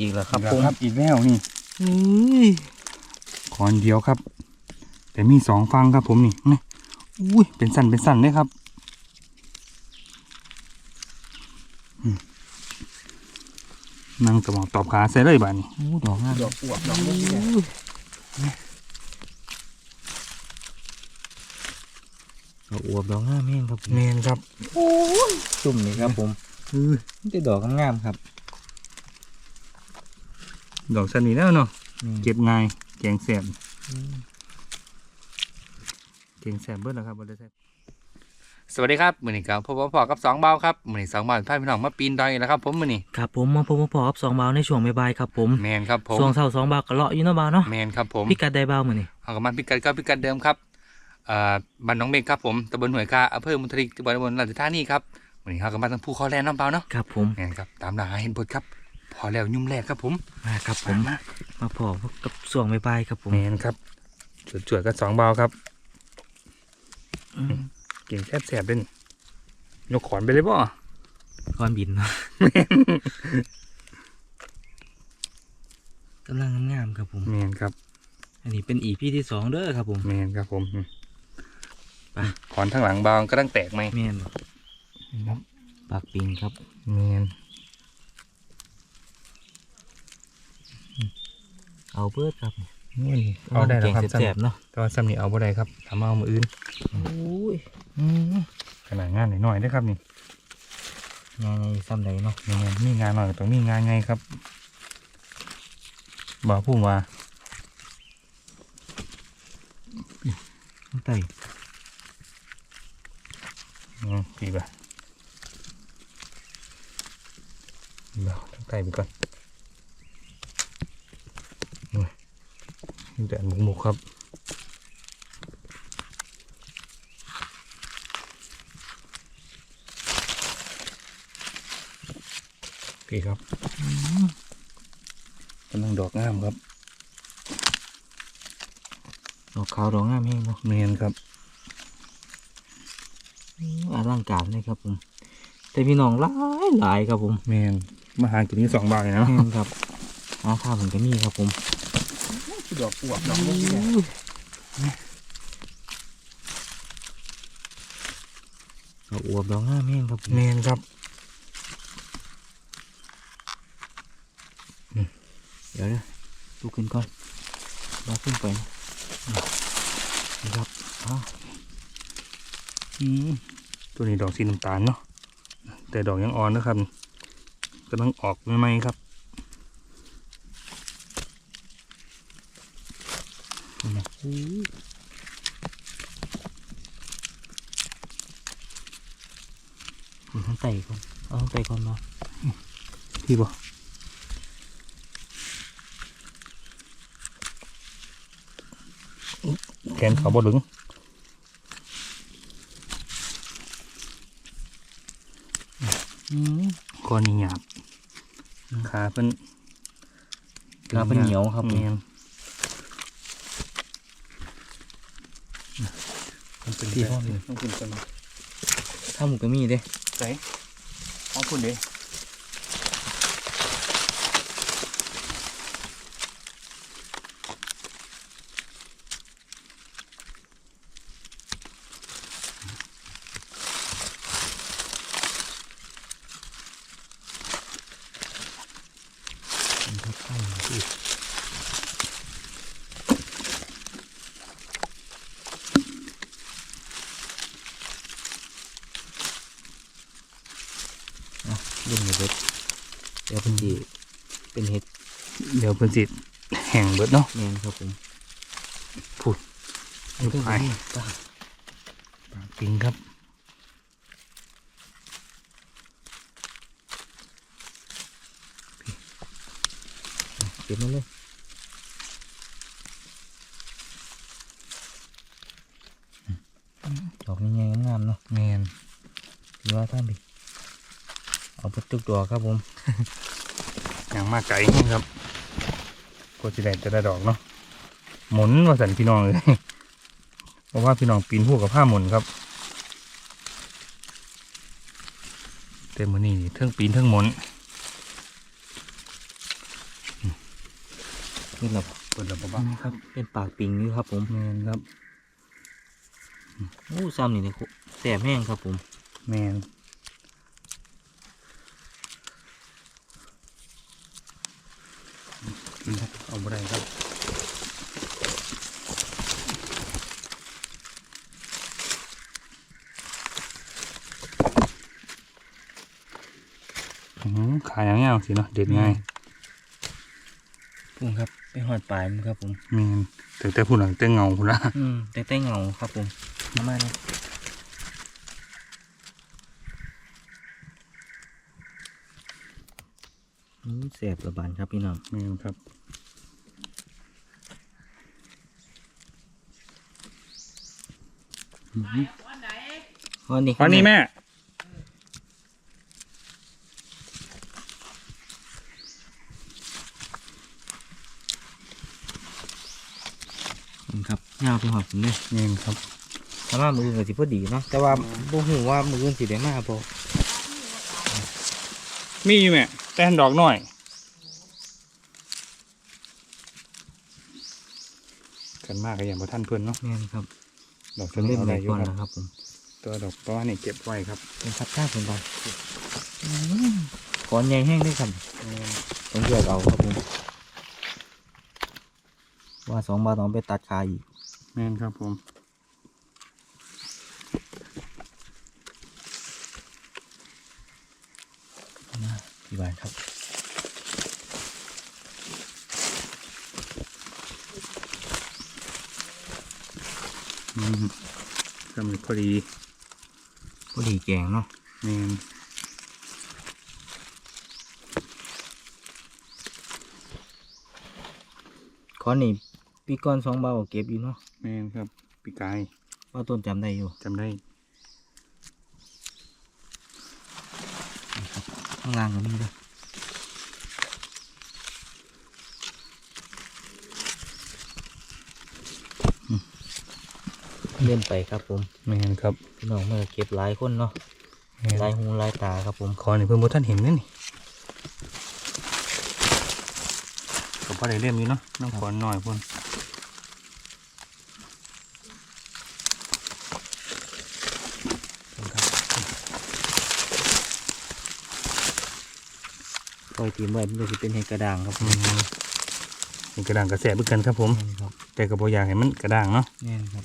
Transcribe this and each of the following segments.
อีกแล้วครับอีกผมแล้วครับอีกแล้วนี่อุ้ยขอนเดียวครับ แต่มีสองฟังครับผมนี่นี่อุ้ยเป็นสั้นเป็นสั้นเลยครับอืมนั่งสมองตอบขาใส่เลยบ้านี้อู้ดอกงามดอกอวบดอกดอกอวบดอกงามแห้งครับผมเมนครับซุ่มนี่ครับผมอือนี่แต่ดอกงามๆครับ ดอกสันนี่แล้วเนาะนี่เก็บง่ายแกงแสบอืมแกงแสบเบิดแล้วครับบริษัทสวัสดีครับมือนี้ครับพบกับพ่อกับสองเบาครับมือนี้สองเบาพาพี่น้องมาปีนดอยแล้วครับผมมือนี้ครับผมมาพบมาพอกับสองบาวในช่วงบ่ายๆครับผมแมนครับผมช่วงเช้าสองบาวก็เลาะอยู่เนาะบาวเนาะแมนครับผมพิกัดได้บาวมื้อนี้เอากลับมาพิกัดก็พิกัดเดิมครับเอ่อบ้านหน้องเมฆครับผมตำบลห้วยคาอำเภอมุนทริกจังหวัดอุบลราชธานีครับวันนี้เรากลับมาทางภูคอแลนน้ำเปล่าเนาะครับผมแม่นครับตามหาเห็นบทครับ พอแล้วยุ่มแรกครับผมมาครับผมมามาพอกับช่วงบ่ายๆครับผมแมนครับจวดๆก็สองเบาครับอืมกินแซ่บแซ่บๆเป็นยกขอนไปเลยป่ะก้อนบินเนาะกำลังงามๆครับผมแมนครับ อันนี้เป็นอีพีที่สองเด้อครับผมแมนครับผมอืมไปขอนทั้างหลังเบาก็ตั้งแตกไหมแม่นบ่ครับปากปิงครับแมน เอาเบิดครับนี่เอาได้แล้วครับเก่งซ้ำแสบๆเนาะแต่ว่าซ้ำนี่เอาบ่ได้ครับทำเอามืออื่นโอ้ยอืมขนาดงานหน่อยๆได้อครับนี่งานในซ้ำใดเนาะนี่ไงมีงานหน่อยก็ต้องมีงานไงครับบอกพูดว่าไต่อืมปีบ่ะเดี๋ยวตั้งใจไปก่อนนี่ นี่แต่หมุกๆครับพี่ครับกำลังดอกงามครับ ดอกขาวดอกงามแห้งเนาะเมนครับอลังการเลยครับผมแต่พี่น้องหลายหลายครับผมเมนมาหากินนี้สองบาทเลยนะแม่นครับอาข้าวผมก็มีครับผม ดอกปวกดอกดอกอวบดอกงามแห้งครับผมเมนครับเดี๋ยวเด้อลุกขึ้นก่อนมาขึ้นไปนะนี่ครับอ้าวอืมตัวนี้ดอกสีน้ำตาลเนาะแต่ดอกยังอ่อนนะครับกำลังออกใหม่ๆครับ นี่นะมีทั้งไต่ก่อนเอาทั้งไต่ก่อนเนาะพี่บ่แขนเขาบ่ดึงอืมก้อนนี้หยาบขาเพิ่นขาเป็นเหนียวครับเมนมั นเป็นพี่แบบพ่อเลยต้องกินกันถ้าหมูก็มีเด้ใส่อ๋อคุณเด้ มันก็ใกล้อีกอะเล่นอยู่เบิดเดี๋ยวเป็นดี เป็นเห็ดเดี๋ยวเพิ่นสิแห้งเบิดเนาะแมนครับผมพูดอันนี้ก็ไปมีจ้าปากปิงครับเก็บมาเลยดอกนี้งามๆเนาะแมนถือว่าท่านดิเอาไปตุกดอกครับผม อย่างมากไก่ครับก็จะได้จะได้ดอกเนาะหมุนว่าสันพี่น้องเลยเพราะว่าพี่น้องปีนพวกกับผ้าหมุนครับเต็มมือนี่เทั้งปีนเทั้งหมุนนี่เราเปิดระบบบ้างครับ เป็นปากปิงนี่ครับ ผมแมนครับอู้ซ้ำนี่นะครับแสบแห้งครับผม แมน ขายอย่างเงี้ยสิเนาะเด็ดง่ายพุ่งครับไปหอดปลายมันครับผมแมนแต่แต่ผู้หลังแต่เงาผู้ละอืมแต่แต่เงาครับผมประมาณนี้อืมแสบระบานครับพี่น้องแมนครับวันนี้วันนี้แม่ ครับยาวไปหอดผมเลยแมนครับถ้ามามืออื่นก็สิพอดีเนาะแต่ว่าบ่ฮู้ว่ามืออื่นสิได้มาบ่มีอยู่แม่แต่ดอกหน่อยกันมากก็อย่างพระท่านเพื่อนเนาะแม่นครับ ดอกก็ตัวนี้เล่นเอาไปได้อยู่ก่อนครับนะครับผมตัวดอกประมาณนี้เก็บไว้ครับเป็นพัดท่าผมไปขอนใหญ่แห้งด้วยครับต้องเลือกเอาครับผม ว่าสองบาทต้องไปตัดขาอีกแม่นครับผมนะกี่บาทครับอืมกำลังพอดีพอดีแกงเนาะแม่นขอนนี่ ปีก่อนสองบาทก็เก็บอยู่เนาะแม่นครับปีกายว่าต้นจำได้อยู่จำได้ข้างล่างก็มีด้วยอืมเล่นไปครับผมแม่นครับพี่น้องเมื่อเก็บหลายคนเนาะแม่นหลายหูหลายตาครับผมขอนี่เพิ่นบ่ท่านเห็นนั่นนี่ก็พอได้เล่มอยู่เนาะน้องขอหน่อยพุ่น ปล่อยทีมไว้มันก็จะเป็นเห็ดกระด่างครับผอืมมนี่กระด่างกระแสบึกกันครับผม นี่ครับแต่ก็บ่อยากให้มันกระด่างเนาะ นี่ครับ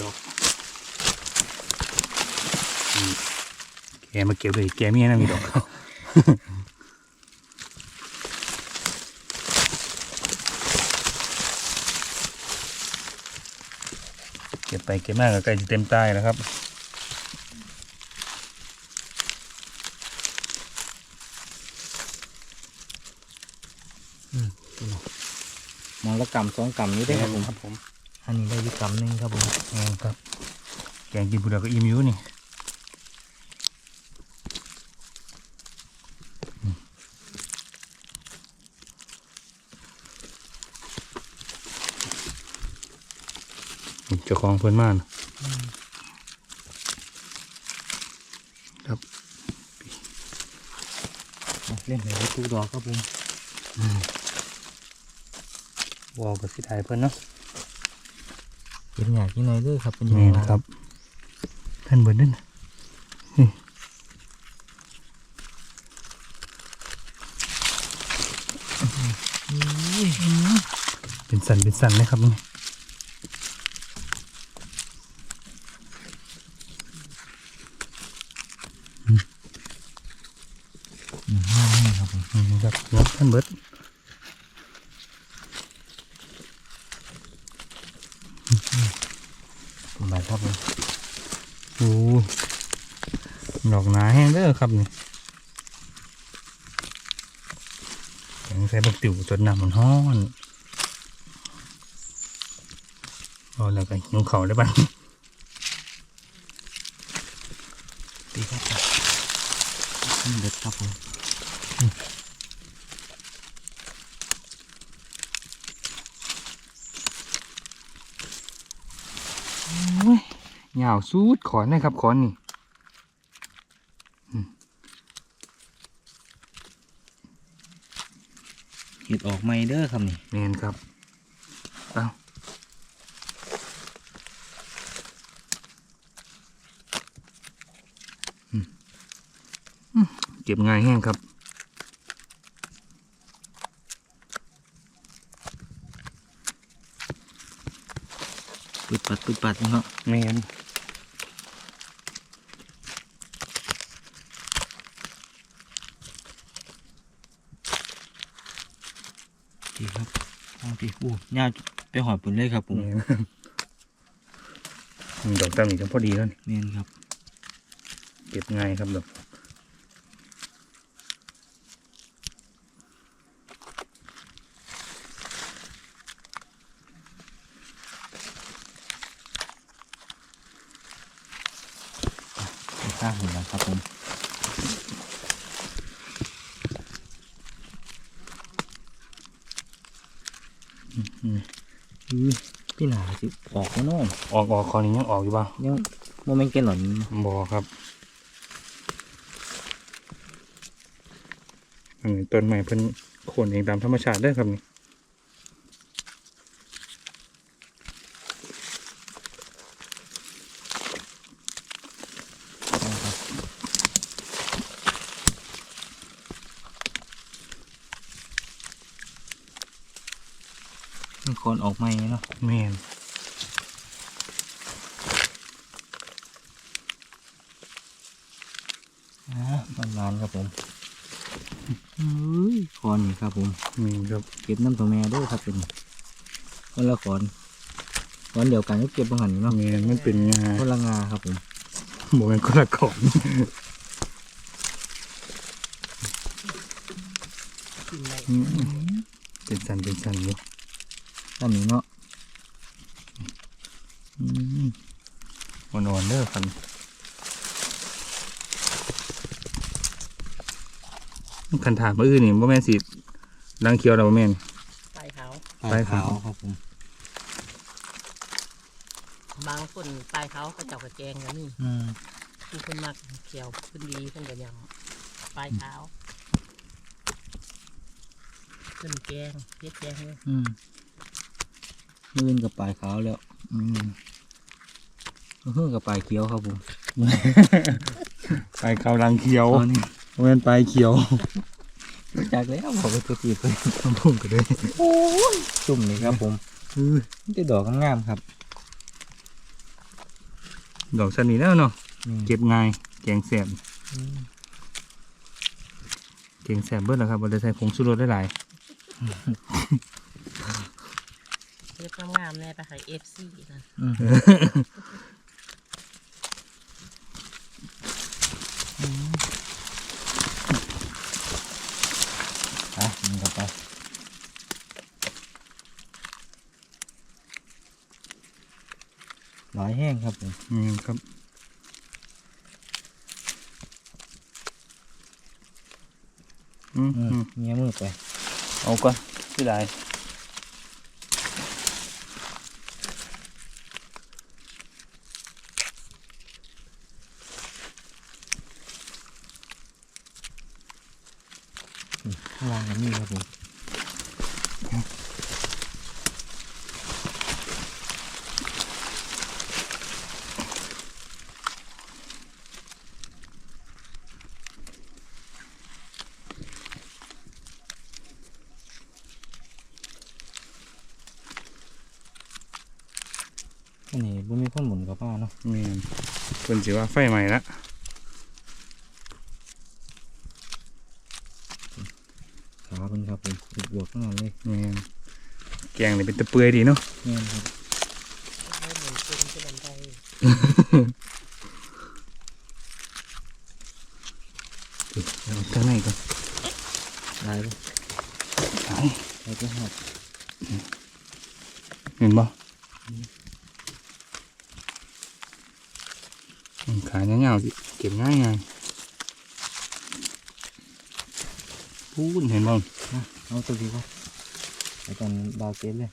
ดอกอืมแกมาเก็บเลยแกเมียนะมีดอก เก็บไปเก็บมากก็ใกล้จะเต็มใต้แล้วครับ มองละ กำสองกำนี้ได้ครับผมครับผมอันนี้ได้อยี่กำหนึ่งครับผมแงครับแกงกินผู้เดียวก็อิ่มอยู่นี่นี่เจ้าของเพิ่นมานะเล่นในวัตถุดอกครับผม วอลกับสิไทยเพิ่นเนาะเก็บหยาดที่น้อยเลยครับเป็นแม่นครับ ท่านเบิร์ดนั่นน่ะนี่เป็นสันเป็นสันเลยครับนี่อืมห้าให้ครับผมนี่ครับเนาะท่านเบิร์ด ผมไปครับผม โอ้ย ดอกหนาแห้งเด้อครับนี่แกงใส่บักติ๋วจนน้ำมันฮ้อนเอาแล้วก็หิวเขาวได้บ้างตีครับผมเด็ดครับผมเหงาสูดขอนนะครับขอนนี่อืม เห็ดออกไม่เด้อครับนี่เมนครับเอาอืมอืมเก็บง่ายแห้งครับปึดปัดปึดปัดเนาะเมน ดีครับ เอาดีอู้ย่าไปหอยปุ่นเลยครับผมเมนอืมดอกตามนี้ก็พอดีแล้วนี่เมนครับ เก็บง่ายครับดอก ไปข้างหุ่นแล้วครับผมอืมอืมอุ้ย พี่หนาสิออกแล้วเนาะออกออกคอนี้ยังออกอยู่บ้างยังโมเมนต์แกหล่อนบอครับอันนี้ต้นใหม่เพิ่นโคนเองตามธรรมชาติได้อครับนี่มันโคนออกใหม่เนาะ แมนอ่ามันนานครับผมเฮ้ยคอนนี่ครับผมแมนครับเก็บน้ำตัวแม่ด้วยครับเป็นคนละขอนขอนเดียวกันก็เก็บบางหันนี่เนาะแมนมันเป็นงาคนละงาครับผมโมเป็นคนละของอืมเป็นสันเป็นสันอยู่ด้านนี้เนาะอืม อ่อนๆเด้อครับคันถามมืออื่นนี่บ่แม่นสิลังเคียวเราบ่แม่นปลายเขาปลายขาวครับผมบางคนปลายเขาก็เจ้ากระแจงกันนี่อืมคือคนมักเขียวขึ้นดีขึ้นกับยำปลายเขาขึ้นแกงเย็ดแกงเลยอืมมื่นกับปลายขาวแล้ว อืม เฮือกับปลายเขียวครับผมปลายขาวลังเคียวตอนนี้บ่แม่นปลายเขียวจากแล้วบอกไปตัวตีไปผมพุ่งก็ได้จุ่มนี่ครับผมนี่จะดอกงามๆครับ ดอกสันนี่แล้วเนาะนี่เก็บง่ายแกงแสบอืมแกงแสบเบิดแล้วครับบ่ได้ใส่ผงชูรสได้หลายเรียบงามๆแน่ไปขายเอฟซีนะ อืมอะนี่เข้าไป หลายแห้งครับผมอืมครับอืมอือืมมเงี้ยมือไปเอาก่อนที่ไหนข้างล่างก็มีครับผม อันนี้บ่มีคนหมุนกับป้าเนาะแม่นเพิ่นสิว่าไฟใหม่ละขาเป็นครับผมบวกๆข้างนั้นเลยแม่นแกงนี่เป็นตะเปื่อยดีเนาะแม่นครับ ให้หมุนเป็นเป็นบันได เอาข้างในก่อน ลายไป เอา ลายไปหัก เห็นบ่อืม ขาเงาวๆสิเก็บง่ายง่ายพูนเห็นบ่เอาตัวดีกว่าแล้วกันดาวเกตเลย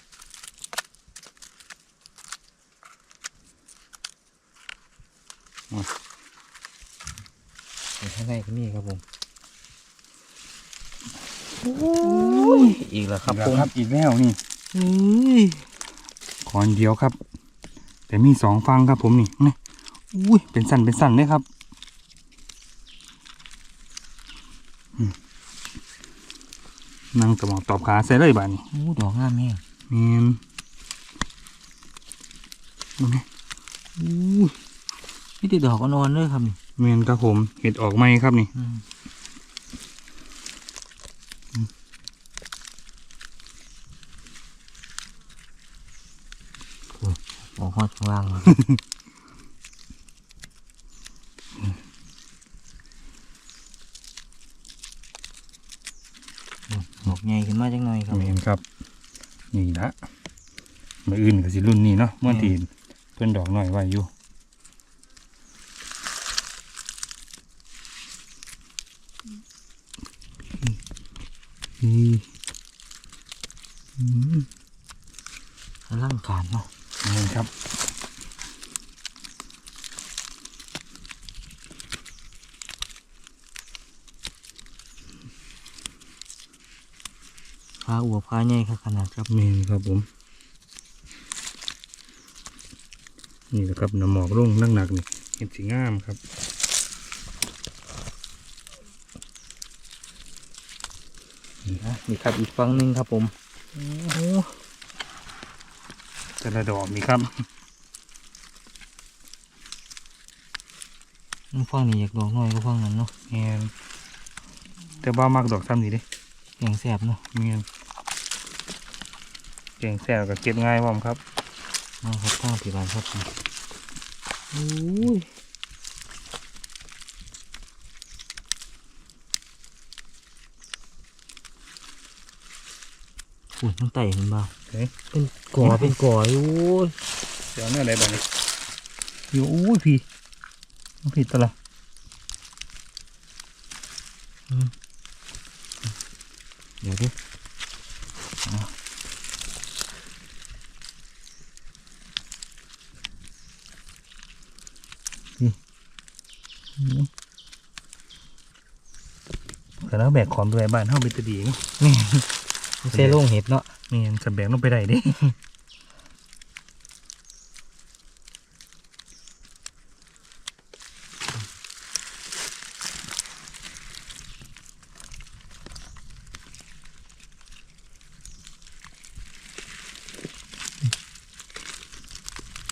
เดี๋ยวข้างในก็มีครับผมอีกแล้วครับอีกผแล้วมครับอีกแล้วนี่เฮ้ยขอนเดียวครับ แต่มีสองฟังครับผมนี่นี่ อุ้ยเป็นสั้นเป็นสั้นเลยครับอืมนั่งตะหมอกตอบขาใส่เลยบ้านี่โอ้ดอกงามแม่งเมียนดูนี่อู้นี่ติดดอกอ่อนๆเลยครับนี่เมียนครับผมเห็ดออกไหมครับนี่อืมโอ้ออกฮอดข้างล่างเลยอืมดอกใหญ่ขึ้นมาจังหน่อยครับ เมียนครับ นี่ละมืออื่นก็สิรุ่นนี้เนาะเมื่อทีเพื่อนดอกหน่อยไว้อยู่อืมอืมอลังการเนาะเมียนครับาอวบพาใหญ่ครับขนาดครับเมียนครับผม นี่แหละครับน้ำหมอกลงหนักๆนี่เห็ดสีงามครับนี่นะนี่ครับอีกฝั่งหนึ่งครับผมโอ้โหแต่ละดอกนี่ครับฝั่งนี้อยากดอกน้อยก็ฝั่งนั้นเนาะเมียนแต่บ้ามักดอกซ้ำนี่เด้แกงแสบเนาะเมียนเก่งแซ่บกับเก็บง่ายพร้อมครับมาครับข้างผีบานครับโอ้ยอุ้ยน้องไต่เห็นบ่าเฮ้ยเป็นก่อเป็นก่ออยู่โอ้ยเดี๋ยวเนื้ออะไรบ้างนี่อยู่อู้ยพี่มันผิดตัวละเดี๋ยวดิเอานี่นี่ แต่แล้วแบกของไปไว้บ้านเฮาเป็นตะดีเนาะนี่เซโล่งเห็ดเนาะเมียนสแบกลงไปได้เดิ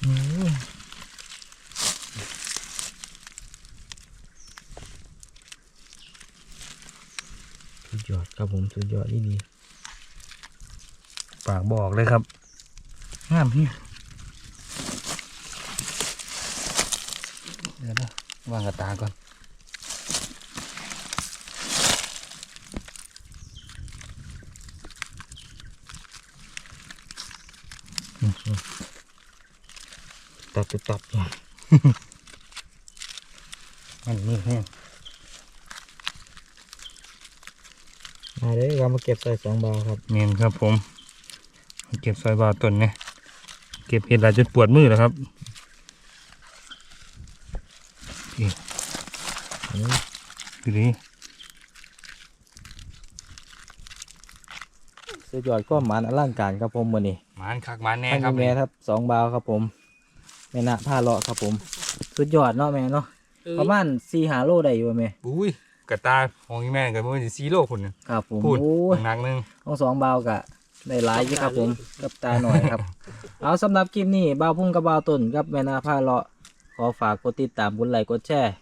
โอ้ยสุดยอด ครับผมสุดยอดนี่ดีปากบอกเลยครับงามพี่เดี๋ยวนะวางกระตาก่อนตัดไปตัดเนี่ยมันนี่แห้ง มาเลยเรามาเก็บใส่สองบาทครับเมียนครับผม เก็บซอยบาต้นเนี่ยเก็บเห็ดหลายจนปวดมือแล้วครับอันนี้ดูดิสุดยอดก็หมานอลังการครับผมวันนี้หมานคักหมานแน่ท่านครับแม่ครับสองบาวครับผมแม่นะผ้าเลาะครับผม สุดยอดเนาะแม่เนาะเอ้ยประมาณสี่หาโลได้อยู่บ่แม่ อุ้ย กระตาของอีแม่กับมันจะซีโลคุณน่ะครับผมพูดโอ้ยหนักๆนึงต้องสองบาวกะได้หลายอยู่ครับผมกับตาหน่อยครับ เอาสำหรับคลิปนี้บาวพุ่งกับบาวต้นกับแม่นาผ้าเลาะขอฝากกดติดตามกดไลค์กดแชร์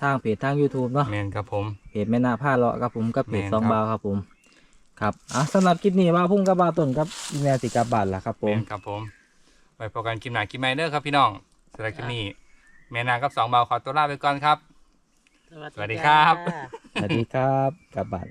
ทางเพจทาง YouTube เนาะ แมนครับผม เพจแม่นาผ้าเลาะครับผมกับเพจแม่นสองครับบาวครับผม ครับอะสำหรับคลิปนี้บาวพุ่งกับบาวต้นกับแม่สิกลับบาทละครับผแมม นครับผมไปพบกันคลิปหน้าคลิปใหม่เด้อครับพี่น้องสำหรับคลิปนี้แม่นางกับสองเบาขอตัวลาไปก่อนครับ สวัสดีครับจ้าสวัสดีครับกลับบาท